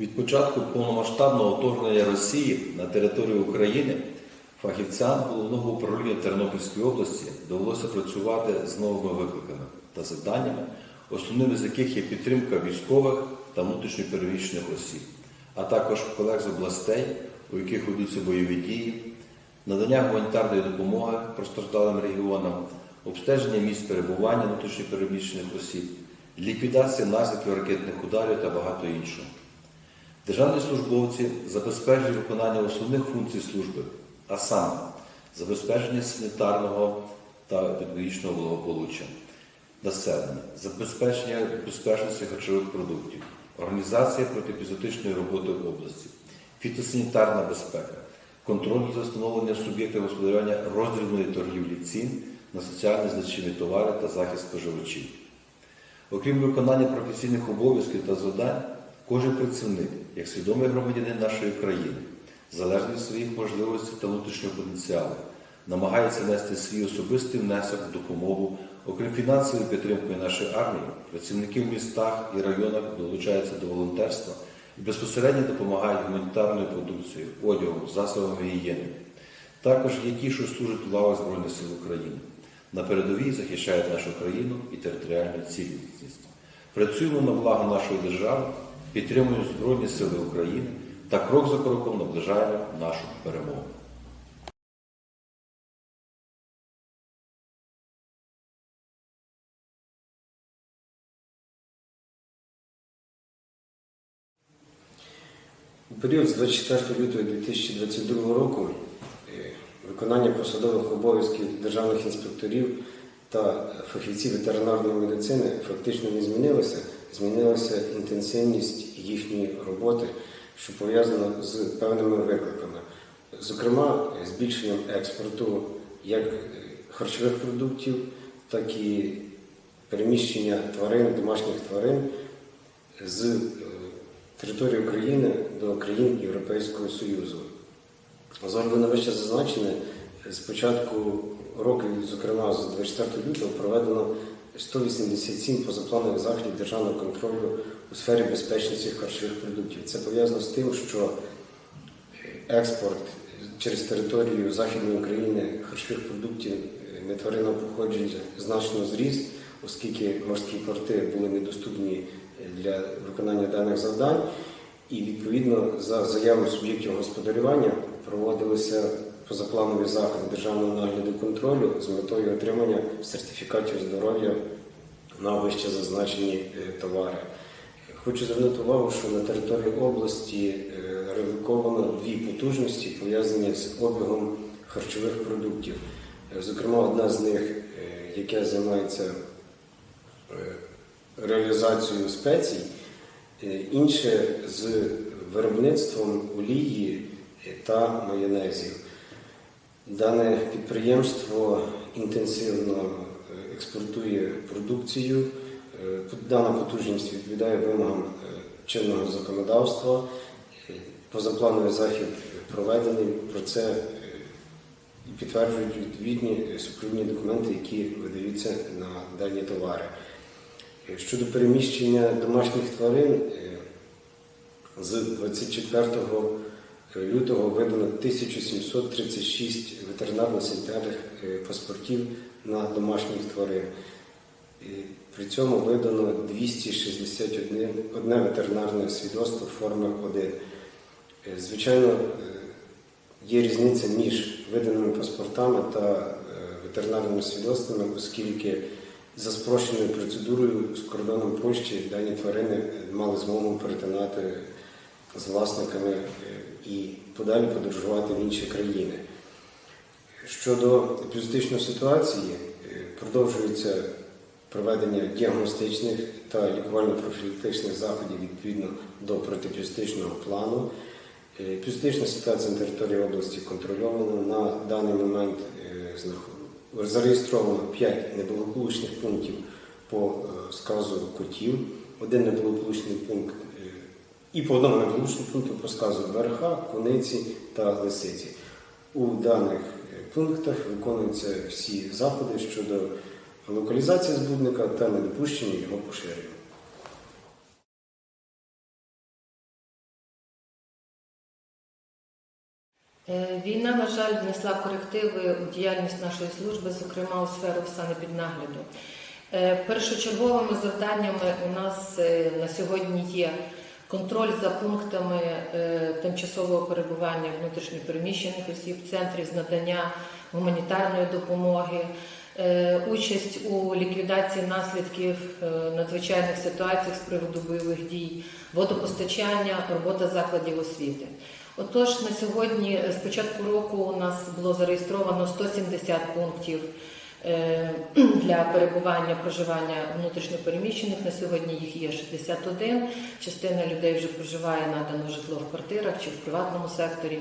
Від початку повномасштабного вторгнення Росії на територію України фахівцям головного управління Тернопільської області довелося працювати з новими викликами та завданнями, основними з яких є підтримка військових та внутрішньопереміщених осіб, а також колег з областей, у яких ведуться бойові дії, надання гуманітарної допомоги постраждалим регіонам, обстеження місць перебування внутрішньопереміщених осіб, ліквідація наслідків ракетних ударів та багато іншого. Державні службовці забезпечують виконання основних функцій служби, а саме забезпечення санітарного та екологічного благополуччя населення, забезпечення безпечності харчових продуктів, організація протиепізотичної роботи в області, фітосанітарна безпека, контроль за встановлення суб'єктів господарювання роздрібної торгівлі цін на соціально значимі товари та захист споживачів. Окрім виконання професійних обов'язків та завдань, кожен працівник, як свідомий громадянин нашої країни, залежно від своїх можливостей та внутрішнього потенціалу, намагається нести свій особистий внесок в допомогу, окрім фінансової підтримки нашої армії, працівники в містах і районах долучаються до волонтерства і безпосередньо допомагають гуманітарною продукцією, одягом, засобами гігієни. Також є ті, що служать у Збройних сил України. На передовій захищають нашу країну і територіальну цілісність. Працюємо на благо нашої держави, підтримуємо Збройні Сили України та крок за кроком наближаємо нашу перемогу. У період з 24 лютого 2022 року е, виконання посадових обов'язків державних інспекторів та фахівців ветеринарної медицини фактично не змінилося. Змінилася інтенсивність їхньої роботи, що пов'язано з певними викликами. Зокрема, збільшенням експорту як е, харчових продуктів, так і переміщення тварин, домашніх тварин з е, території України до країн Європейського Союзу. З на вище зазначене, з початку року, зокрема з 24 лютого, проведено 187 позапланових заходів державного контролю у сфері безпечності харчових продуктів. Це пов'язано з тим, що експорт через територію Західної України харчових продуктів нетваринного походження значно зріс, оскільки морські порти були недоступні для виконання даних завдань. І відповідно за заявою суб'єктів господарювання проводилися позапланові заходи державного нагляду контролю з метою отримання сертифікатів здоров'я на вище зазначені е, товари. Хочу звернути увагу, що на території області е, дві потужності, пов'язані з обігом харчових продуктів. Е, Зокрема, одна з них, яка займається реалізацією спецій, інше з виробництвом олії та майонезів. Дане підприємство інтенсивно е, експортує продукцію. Е, Дана потужність відповідає вимогам е, чинного законодавства. Позаплановий захід проведений. Про це підтверджують відповідні супровідні документи, які видаються на дані товари. Щодо переміщення домашніх тварин, з 24 лютого видано 1736 ветеринарно-санітарних е, паспортів на домашніх тварин. При цьому видано 261 одне ветеринарне свідоцтво форми 1. Е, Звичайно, е, є різниця між виданими паспортами та е, ветеринарними свідоцтвами, оскільки за спрощеною процедурою з кордоном Польщі дані тварини е, мали змогу перетинати з власниками е, і подалі подорожувати в інші країни. Щодо епізотичної ситуації, е, продовжується проведення діагностичних та лікувально-профілактичних заходів відповідно до протипізотичного плану. Е, Епізотична ситуація на території області контрольована. На даний момент е, зареєстровано 5 неблагополучних пунктів по сказу котів, один неблагополучний пункт і по одному найближчому пункту проказують верха, кониці та лисиці. У даних е, пунктах виконуються всі заходи щодо локалізації збудника та недопущення його поширення. Е, війна, на жаль, внесла корективи у діяльність нашої служби, зокрема у сферу санепіднагляду. Е, першочерговими завданнями у нас на сьогодні є контроль за пунктами е, тимчасового перебування внутрішньопереміщених осіб, центрів з надання гуманітарної допомоги, е, участь у ліквідації наслідків е, надзвичайних ситуацій з приводу бойових дій, водопостачання, робота закладів освіти. Отож, на сьогодні, з початку року, у нас було зареєстровано 170 пунктів для перебування, проживання внутрішньопереміщених. На сьогодні їх є 61. Частина людей вже проживає надано житло в квартирах чи в приватному секторі.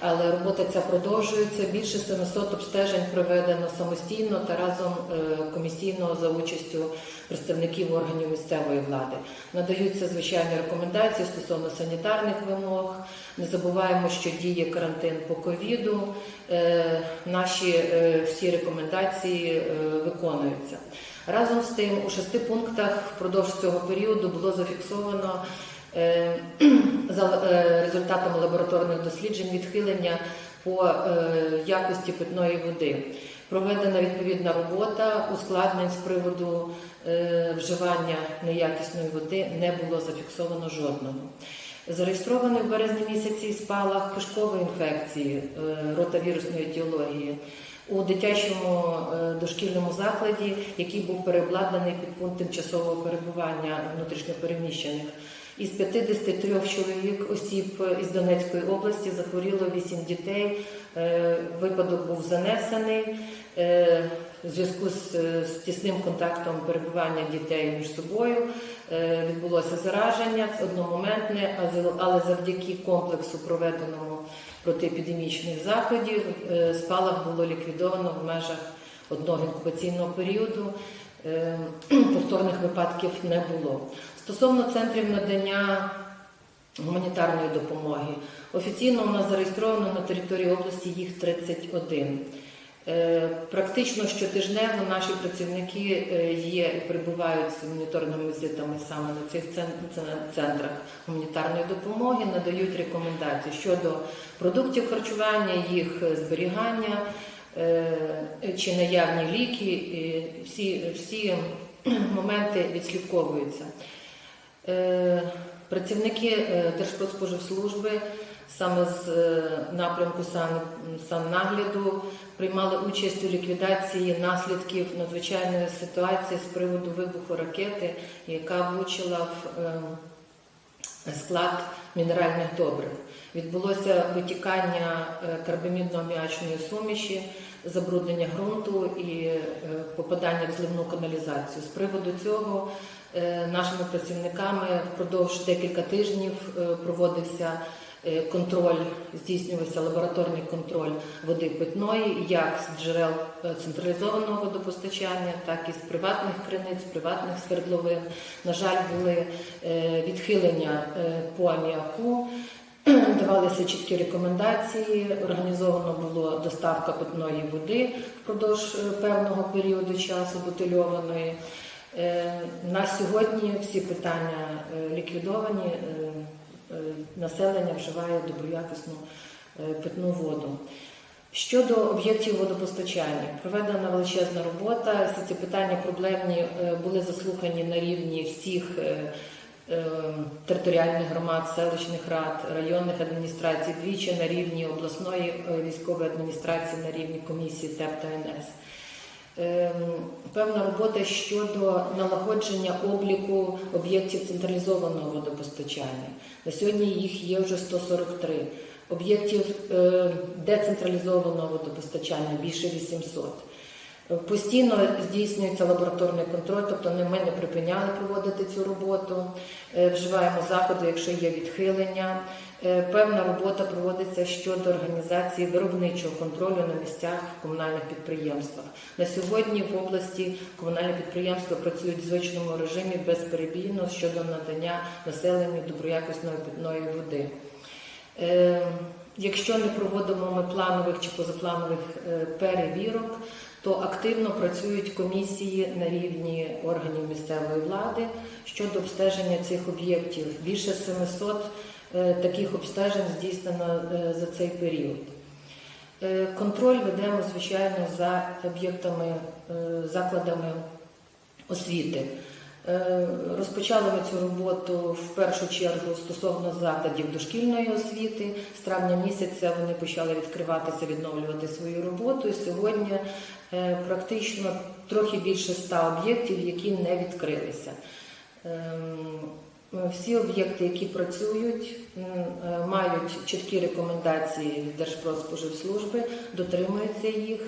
Але робота ця продовжується. Більше 700 обстежень проведено самостійно та разом е, комісійно за участю представників органів місцевої влади. Надаються звичайні рекомендації стосовно санітарних вимог. Не забуваємо, що діє карантин по ковіду. Е, Наші е, всі рекомендації виконуються. Разом з тим, у шести пунктах впродовж цього періоду було зафіксовано за е, результатами лабораторних досліджень відхилення по е, якості питної води. Проведена відповідна робота, ускладнень з приводу е, вживання неякісної води не було зафіксовано жодного. Зареєстрований в березні місяці спалах кишкової інфекції, е, ротавірусної етіології у дитячому е, дошкільному закладі, який був переобладнаний під пункт тимчасового перебування внутрішньопереміщених. Із 53 чоловік осіб із Донецької області захворіло 8 дітей. Е, Випадок був занесений. Е, В зв'язку з, з тісним контактом перебування дітей між собою е, відбулося зараження одномоментне, але завдяки комплексу проведеному протиепідемічних заходів е, спалах було ліквідовано в межах одного інкубаційного періоду. Е, Повторних випадків не було. Стосовно центрів надання гуманітарної допомоги, офіційно у нас зареєстровано на території області їх 31. Е, Практично щотижнево наші працівники е, є і перебувають з моніторними візитами саме на цих цен- цен- центрах гуманітарної допомоги, надають рекомендації щодо продуктів харчування, їх е, зберігання чи наявні ліки. Всі, всі моменти відслідковуються. Е, Працівники е, Держпродспоживслужби саме з е, напрямку саннагляду приймали участь у ліквідації наслідків надзвичайної ситуації з приводу вибуху ракети, яка влучила в е, склад мінеральних добрив. Відбулося витікання е, карбамідно-аміачної суміші, забруднення ґрунту і е, попадання в зливну каналізацію. З приводу цього е, нашими працівниками впродовж декілька тижнів е, проводився контроль, здійснювався лабораторний контроль води питної, як з джерел централізованого водопостачання, так і з приватних криниць, приватних свердловин. На жаль, були відхилення по аміаку. Давалися чіткі рекомендації, організовано було доставка питної води впродовж е, певного періоду часу бутильованої. Е, На сьогодні всі питання е, ліквідовані, населення вживає доброякісну питну воду. Щодо об'єктів водопостачання, проведена величезна робота. Всі ці питання проблемні були заслухані на рівні всіх територіальних громад, селищних рад, районних адміністрацій, двічі на рівні обласної е, військової адміністрації, на рівні комісії ТЕП та НС. Ем, Певна робота щодо налагодження обліку об'єктів централізованого водопостачання. На сьогодні їх є вже 143. Об'єктів е, децентралізованого водопостачання більше 800. Постійно здійснюється лабораторний контроль, тобто ми не припиняли проводити цю роботу, Е, вживаємо заходи, якщо є відхилення. Е, Певна робота проводиться щодо організації виробничого контролю на місцях в комунальних підприємствах. На сьогодні в області комунальні підприємства працюють в звичному режимі безперебійно щодо надання населенню доброякісної питної води. Е, Якщо не проводимо ми планових чи позапланових перевірок, то активно працюють комісії на рівні органів місцевої влади щодо обстеження цих об'єктів. Більше 700 е, таких обстежень здійснено е, за цей період. Е, Контроль ведемо, звичайно, за об'єктами, закладами освіти. Е, Розпочали ми цю роботу в першу чергу стосовно закладів дошкільної освіти. З травня місяця вони почали відкриватися, відновлювати свою роботу. Сьогодні е, практично трохи більше ста об'єктів, які не відкрилися. Ем, Всі об'єкти, які працюють, е, мають чіткі рекомендації Держпродспоживслужби, дотримуються їх.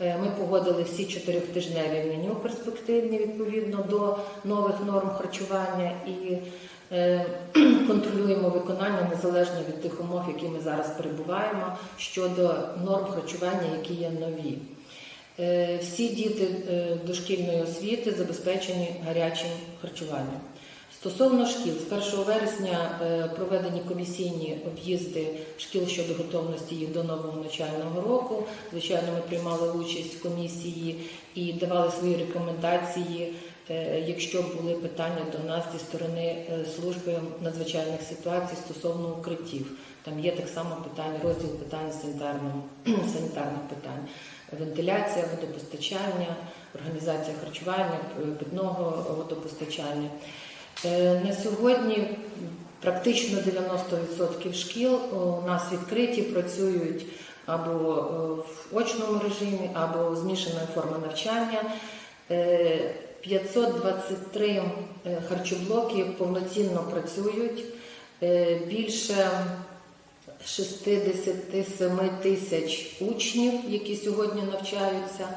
Е, Ми погодили всі чотирьохтижневі меню перспективні відповідно до нових норм харчування і е, контролюємо виконання незалежно від тих умов, які ми зараз перебуваємо, щодо норм харчування, які є нові. Е, Всі діти е, дошкільної освіти забезпечені гарячим харчуванням. Стосовно шкіл, з 1 вересня е, проведені комісійні об'їзди шкіл щодо готовності їх до нового навчального року. Звичайно, ми приймали участь в комісії і давали свої рекомендації, е, якщо були питання до нас зі сторони е, служби надзвичайних ситуацій стосовно укриттів. Там є так само питання, розділ питань санітарного, санітарних питань, вентиляція, водопостачання, організація харчування, питного водопостачання. Е, На сьогодні практично 90% шкіл у нас відкриті, працюють або е, в очному режимі, або змішаною формою навчання. Е, 523 е, харчоблоки повноцінно працюють. Е, Більше 67 тисяч учнів, які сьогодні навчаються, е,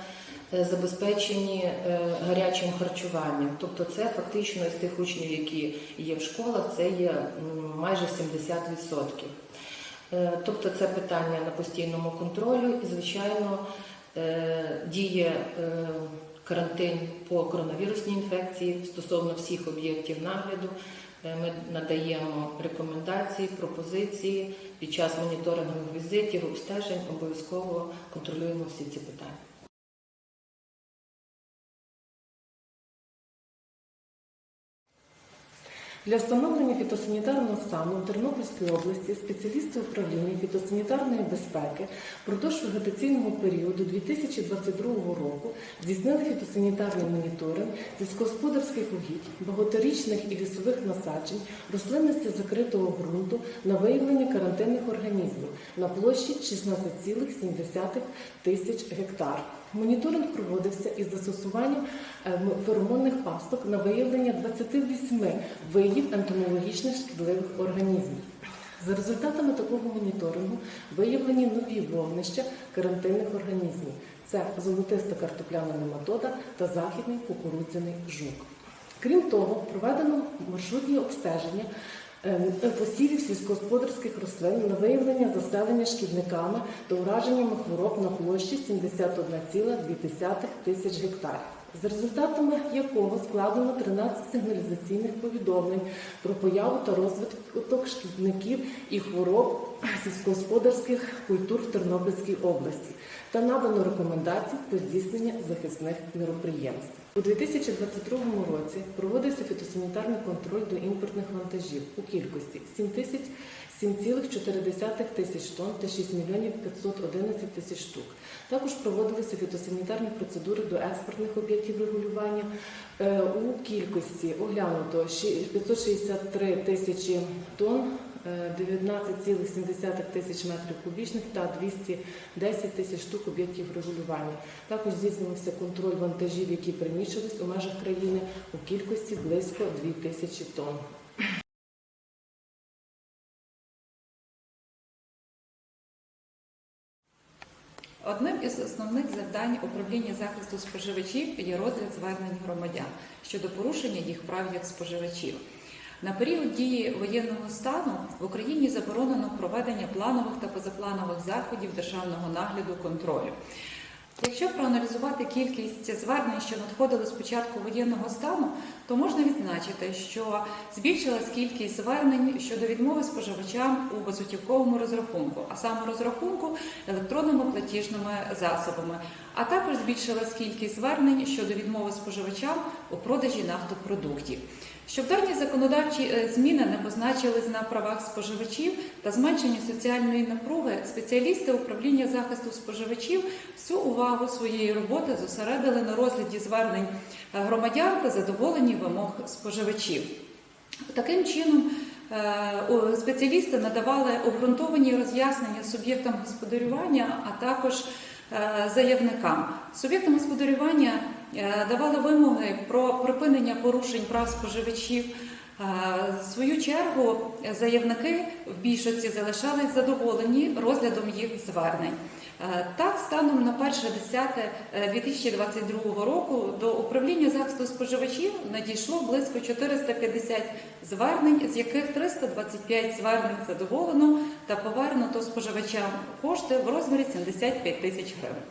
забезпечені е, гарячим харчуванням. Тобто, це фактично з тих учнів, які є в школах, це є майже 70%. Е, Тобто, це питання на постійному контролю і, звичайно, е, діє е, карантин по коронавірусній інфекції стосовно всіх об'єктів нагляду. Е, Ми надаємо рекомендації, пропозиції під час моніторингових візитів, обстежень, обов'язково контролюємо всі ці питання. Для встановлення фітосанітарного стану у Тернопільській області спеціалісти управління фітосанітарної безпеки впродовж вегетаційного періоду 2022 року здійснили фітосанітарний моніторинг сільськогосподарських угідь, багаторічних і лісових насаджень, рослинності закритого ґрунту на виявлення карантинних організмів на площі 16,7 тисяч гектар. Моніторинг проводився із застосуванням е, феромонних пасток на виявлення 28 видів ентомологічних шкідливих організмів. За результатами такого моніторингу виявлені нові вогнища карантинних організмів. Це золотиста картопляна нематода та західний кукурудзяний жук. Крім того, проведено маршрутні обстеження посівів сільськогосподарських рослин на виявлення заселення шкідниками та ураженнями хвороб на площі 71,2 тисяч гектарів. За результатами якого складено 13 сигналізаційних повідомлень про появу та розвиток шкідників і хвороб сільськогосподарських культур в Тернопільській області та надано рекомендації про здійснення захисних міроприємств. У 2022 році проводився фітосанітарний контроль до імпортних вантажів у кількості 7 тисяч 7,4 тисяч тонн та 6 мільйонів 511 тисяч штук. Також проводилися фітосанітарні процедури до експортних об'єктів регулювання е, у кількості оглянуто щі- 563 тисячі тонн, 19,7 тисяч метрів кубічних та 210 тисяч штук об'єктів регулювання. Також здійснювався контроль вантажів, які приміщувались у межах країни у кількості близько 2 тисячі тонн. Одним із основних завдань управління захисту споживачів є розгляд звернень громадян щодо порушення їх прав як споживачів. На період дії воєнного стану в Україні заборонено проведення планових та позапланових заходів державного нагляду контролю. Якщо проаналізувати кількість звернень, що надходили з початку воєнного стану, то можна відзначити, що збільшилась кількість звернень щодо відмови споживачам у безготівковому розрахунку, а саме розрахунку електронними платіжними засобами. а також збільшилась кількість звернень щодо відмови споживачам у продажі нафтопродуктів. Щоб дані законодавчі е, зміни не позначились на правах споживачів та зменшенні соціальної напруги, спеціалісти управління захисту споживачів всю увагу своєї роботи зосередили на розгляді звернень е, громадян та задоволенні вимог споживачів. Таким чином, е, спеціалісти надавали обґрунтовані роз'яснення суб'єктам господарювання, а також заявникам. Суб'єктам господарювання давали вимоги про припинення порушень прав споживачів. Е, В свою чергу е, заявники в більшості залишались задоволені розглядом їх звернень. Е, Так, станом на 1.10.2022 року до управління захисту споживачів надійшло близько 450 звернень, з яких 325 звернень задоволено та повернуто споживачам кошти в розмірі 75 тисяч гривень.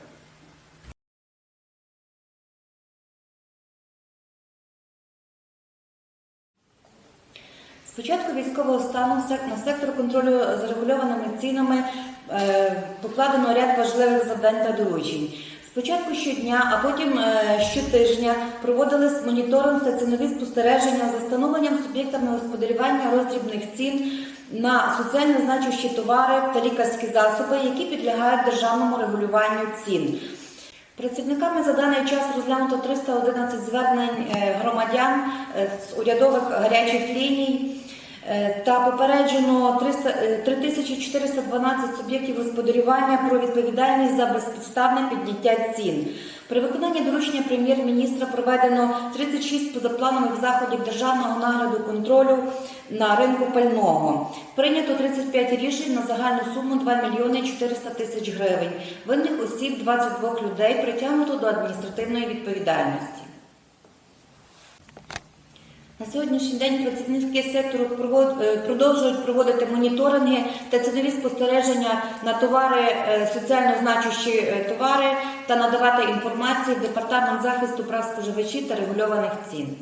З початку військового стану на сектор контролю за регульованими цінами е, покладено ряд важливих завдань та доручень. Спочатку щодня, а потім е, щотижня проводились моніторинг та цінові спостереження за встановленням суб'єктами господарювання роздрібних цін на соціально значущі товари та лікарські засоби, які підлягають державному регулюванню цін. Працівниками за даний час розглянуто 311 звернень е, громадян з урядових гарячих ліній та попереджено 300, е, 3412 суб'єктів господарювання про відповідальність за безпідставне підняття цін. При виконанні доручення прем'єр-міністра проведено 36 позапланових заходів державного нагляду контролю на ринку пального. Прийнято 35 рішень на загальну суму 2 мільйони 400 тисяч гривень. Винних осіб 22 людей притягнуто до адміністративної відповідальності. На сьогоднішній день працівники сектору е, продовжують проводити моніторинги та цінові спостереження на товари, е, соціально значущі е, товари та надавати інформацію департамент захисту прав споживачів та регульованих цін.